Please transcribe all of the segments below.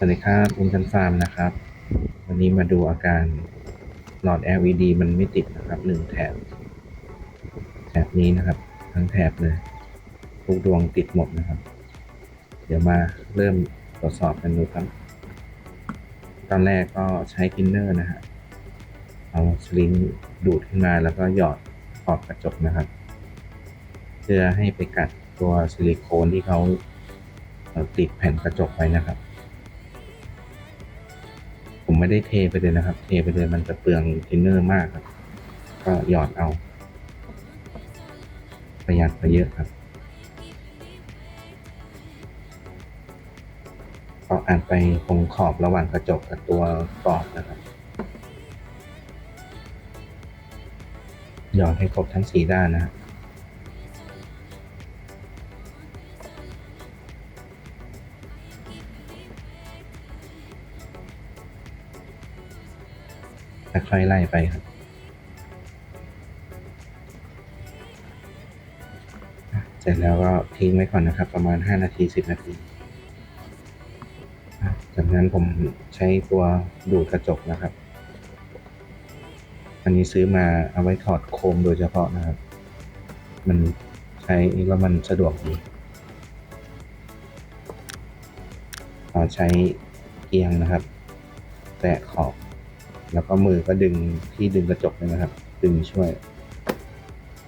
สวัสดีครับอุนกันฟาร์มนะครับ วันนี้มาดูอาการหลอด LED มันไม่ติดนะครับหนึ่งแถบ แถบนี้นะครับ ทั้งแถบเลยทุกดวงติดหมดนะครับ เดี๋ยวมาเริ่มตรวจสอบกันดูครับ ตอนแรกก็ใช้ทินเนอร์นะฮะเอาสลิงดูดขึ้นมาแล้วก็หยอดขอบกระจกนะครับ เพื่อให้ไปกัดตัวซิลิโคนที่เขาติดแผ่นกระจกไว้นะครับ ไม่ได้เทไปเลยนะครับ เทไปเลยมันจะเปลืองทินเนอร์มากครับ ก็หยอดเอา ประหยัดไปเยอะครับก็อ่านไปตรงขอบระหว่างกระจกกับตัวกรอบนะครับหยอดให้ครบทั้งสีด้านนะฮะ ค่อยไล่ไปครับเสร็จแล้วก็ทิ้งไว้ก่อนนะครับ ประมาณ 5 นาที 10 นาทีจากนั้นผมใช้ตัวดูดกระจกนะครับ อันนี้ซื้อมาเอาไว้ถอดโคมโดยเฉพาะนะครับ มันใช้แล้วมันสะดวกดีเราใช้เอียงนะครับ แตะขอบ แล้วก็มือก็ดึงที่ดึงกระจกนะครับ ดึงช่วย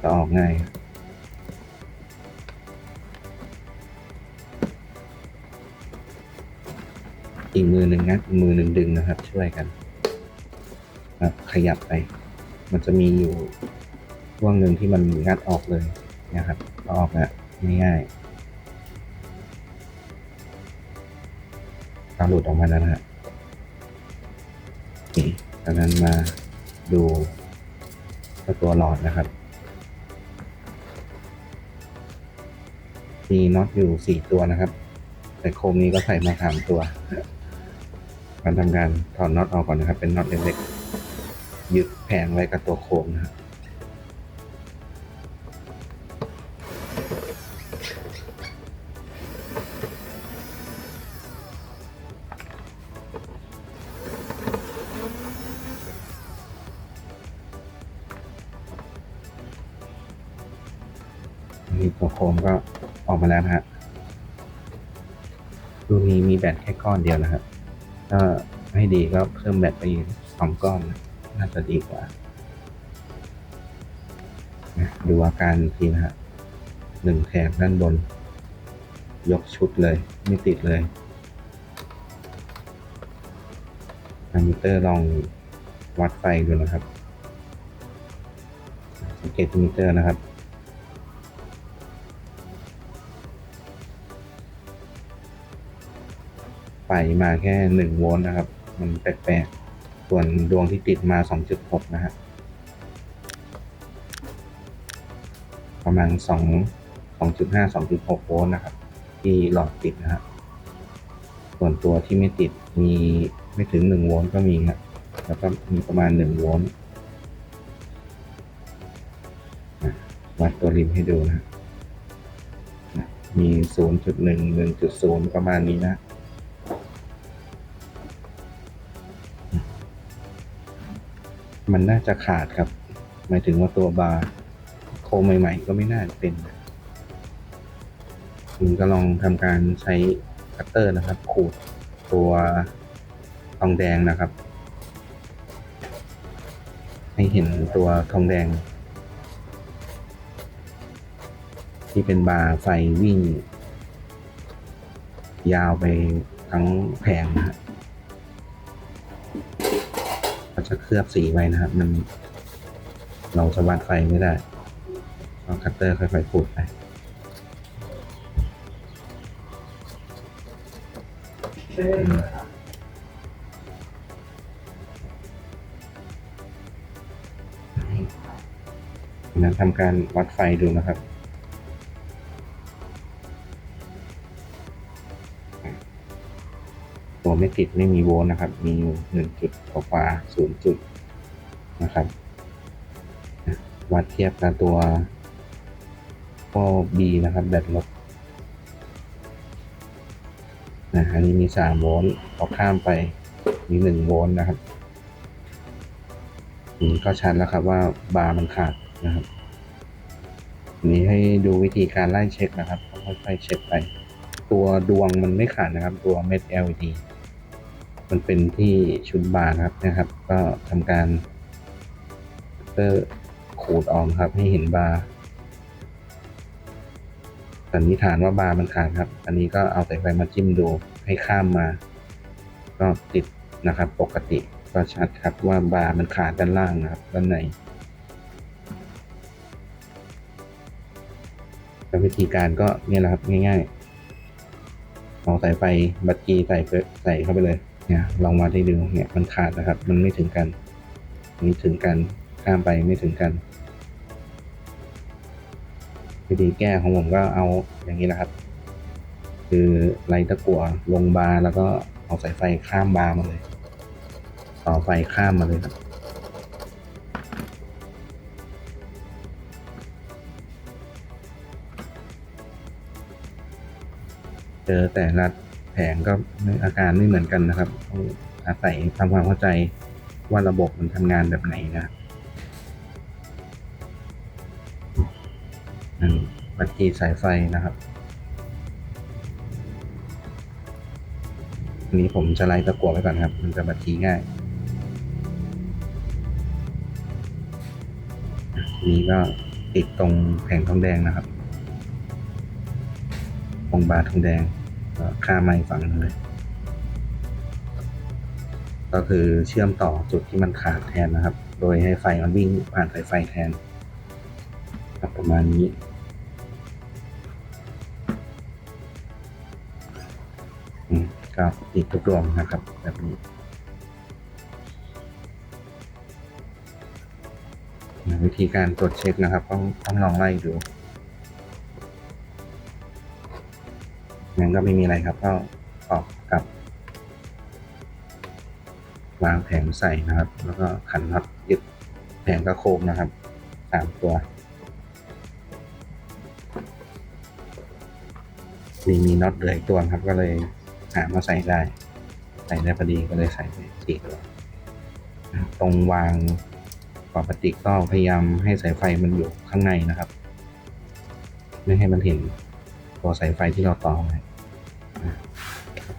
จะออกง่ายอีกมือหนึ่งงัดมือหนึ่งดึงนะครับ ช่วยกันครับขยับไป มันจะมีอยู่ช่วงหนึ่งที่มันงัดออกเลยนะครับออกแล้วง่ายๆตาหลุดออกมาแล้วนะฮะ จากนั้นมาดูตัวหลอดนะครับ มีน็อตอยู่สี่ตัวนะครับ แต่โคมนี้ก็ใส่มาสามตัวการทำการถอดน็อตออกก่อนนะครับ เป็นน็อตเล็กๆยึดแผงไว้กับตัวโคมนะครับ ตัวโคมก็ออกมาแล้วนะฮะรุ่นนี้มีแบตแค่ก้อนเดียวนะครับถ้าให้ดีก็เพิ่มแบตไปสองก้อนน่าจะดีกว่าดูอาการทีนะฮะหนึ่งแถบด้านบน ยกชุดเลย ไม่ติดเลยอมิเตอร์ลองวัดไฟดูนะครับสังเกตมิเตอร์นะครับ ฟมาแค่หนึ่งโวลต์นะครับ มันแปลกๆ ส่วนดวงที่ติดมา 2.6 นะฮะ ประมาณ 2 2.5 2.6 โวลต์นะครับ ที่หลอดติดนะฮะ ส่วนตัวที่ไม่ติดมีไม่ถึง 1 โวลต์ก็มีครับแล้วก็มีประมาณ 1 โวลต์วัดตัวริมให้ดูนะฮะนะมี 0.1 1.0 ประมาณนี้นะ มันน่าจะขาดครับ หมายถึงว่าตัวบาร์โคใหม่ ๆ ก็ไม่น่าเป็นคุณก็ลองทำการใช้คัตเตอร์นะครับ ขูดตัวทองแดงนะครับ ให้เห็นตัวทองแดง ที่เป็นบาร์ไฟวิ่ง ยาวไปทั้งแผงนะครับ จะเคลือบสีไว้นะครับ มัน เราจะวัดไฟไม่ได้เอาคัตเตอร์ค่อยๆขูดไปนั้นทำการวัดไฟดูนะครับ ไม่ติดไม่มีโวลต์นะครับ มีอยู่หนึ่งจุดกว่าศูนย์จุดนะครับ วัดเทียบกับตัวก็ B นะครับ แบตลบนะอันนี้มีสามโวลต์พอข้ามไปมีหนึ่งโวลต์นะครับอืมก็ชัดแล้วครับว่าบาร์มันขาดนะครับนนี้ให้ดูวิธีการไล่เช็คนะครับค่อยๆเช็คไป ตัวดวงมันไม่ขาดนะครับ ตัวเม็ด LED มันเป็นที่ชุดบานครับนะครับ ก็ทำการเตอร์ขูดออกครับ ให้เห็นบาร์สันนิษฐานว่าบาร์มันขาดครับ อันนี้ก็เอาสายไฟมาจิ้มดูให้ข้ามมา ก็ติดนะครับ ปกติก็ชัดครับว่าบาร์มันขาดด้านล่างนะครับ ด้านในแล้ววิธีการก็เนี่ยแหละครับง่ายๆเอาสายไฟบัตรกีใส่ใส่เข้าไปเลย เนี่ยลองมาได้ดูเนี่ยมันขาดนะครับ มันไม่ถึงกันนี้ถึงกันข้ามไปไม่ถึงกันวิธีแก้ของผมก็เอาอย่างนี้แหละครับ คือไล่ตะกั่วลงบาร์แล้วก็เอาสายไฟข้ามบาร์มาเลยต่อไฟข้ามมาเลยครับเจอแต่ละ แผงก็อาการไม่เหมือนกันนะครับต้องอาศัยทำความเข้าใจว่าระบบมันทำงานแบบไหนนะบัตรกีสายไฟนะครับอันนี้ผมจะไล่ตะกั่วไว้ก่อนครับ มันจะบัตรกีง่ายทีนี้ก็ติดตรงแผงทองแดงนะครับ ตรงบาร์ทองแดง ข้ามมาอีกฝั่งนึงเลย ก็คือเชื่อมต่อจุดที่มันขาดแทนนะครับ โดยให้ไฟมันวิ่งผ่านสายไฟแทนประมาณนี้ก็ติดทุกดวงนะครับ แบบนี้วิธีการตรวจเช็คนะครับ ต้องต้องลองไล่ดูั้นก็ไม่มีอะไรครับ ก็ออกกับวางแผงใส่นะครับ แล้วก็ขันน็อตยึดแผงกระโคมนะครับสามตัวมีมีน็อตเหลืออีกตัวครับ ก็เลยหามาใส่ได้ ใส่ได้พอดีก็เลยใส่ไปสี่ตัวนะครับตรงวางปกติก็พยายามให้สายไฟมันอยู่ข้างในนะครับ ไม่ให้มันเห็นตัวสายไฟที่เราต่อไว้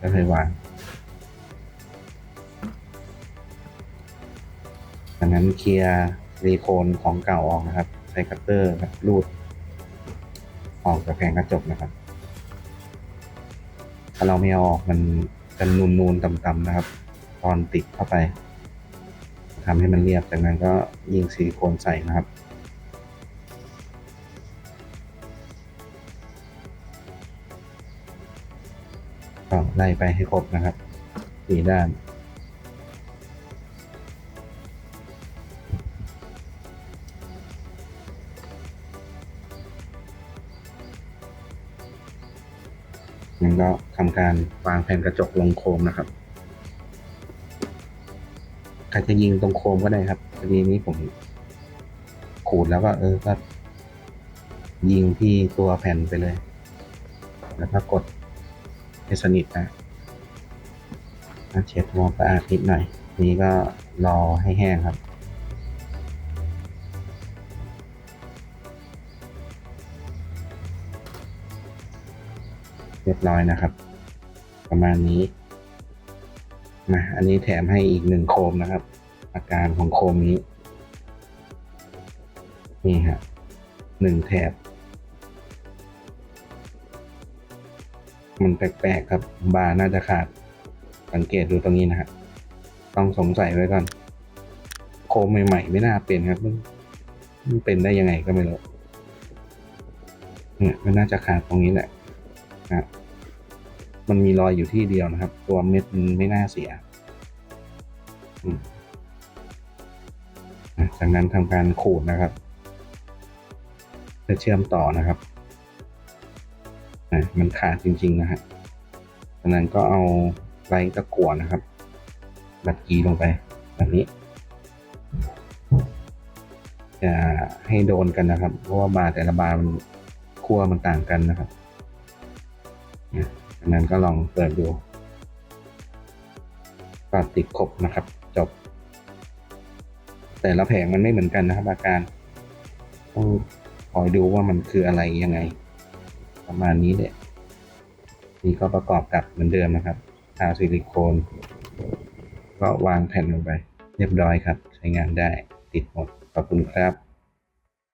ก็เลยวางดังนั้นเคลียร์ซิลิโคนของเก่าออกนะครับ ใช้คัตเตอร์ครับรูด ออกจากแผงกระจกนะครับ ถ้าเราไม่เอาออกมันจะนูนนูนๆต่ำๆนะครับ ตอนติดเข้าไปทำให้มันเรียบจากนั้นก็ยิงซิลิโคนใส่นะครับ ก็ไล่ไปให้ครบนะครับสี่ด้านมันก็ทำการวางแผ่นกระจกลงโคมนะครับใครจะยิงตรงโคมก็ได้ครับพอดีนี้ผมขูดแล้วก็เออก็ยิงที่ตัวแผ่นไปเลย แล้วก็กด ให้สนิทนะเช็ดทำความสะอาดนิดหน่อย นี้ก็รอให้แห้งครับเรียบร้อยนะครับ ประมาณนี้มาอันนี้แถมให้อีกหนึ่งโคมนะครับ อาการของโคมนี้ นี่ฮะหนึ่งแถบ มันแปลกๆครับบาร์น่าจะขาด สังเกตดูตรงนี้นะฮะต้องสงสัยไว้ก่อน โคมใหม่ๆ ไม่น่าเป็นครับมันเป็นได้ยังไงก็ไม่รู้เนี่ยมันน่าจะขาดตรงนี้แหละนะมันมีรอยอยู่ที่เดียวนะครับ ตัวเม็ดมันไม่น่าเสียจากนั้นทำการขูดนะครับเพื่อเชื่อมต่อนะครับ นะมันขาดจริงๆนะฮะจากนั้นก็เอาไล่ตะกั่วนะครับบัดกีลงไปแบบนี้ จะให้โดนกันนะครับ เพราะว่าบาแต่ละบามันขั้วมันต่างกันนะครับเนี่ยจากนั้นก็ลองเปิดดูก็ติดครบนะครับ จบ แต่ละแผงมันไม่เหมือนกันนะครับ อาการต้องคอยดูว่ามันคืออะไรยังไง ประมาณนี้แหละนี่ก็ประกอบกับเหมือนเดิมนะครับทาซิลิโคน ก็วางแผ่นลงไป เรียบร้อยครับ ใช้งานได้ติดหมด ขอบคุณครับ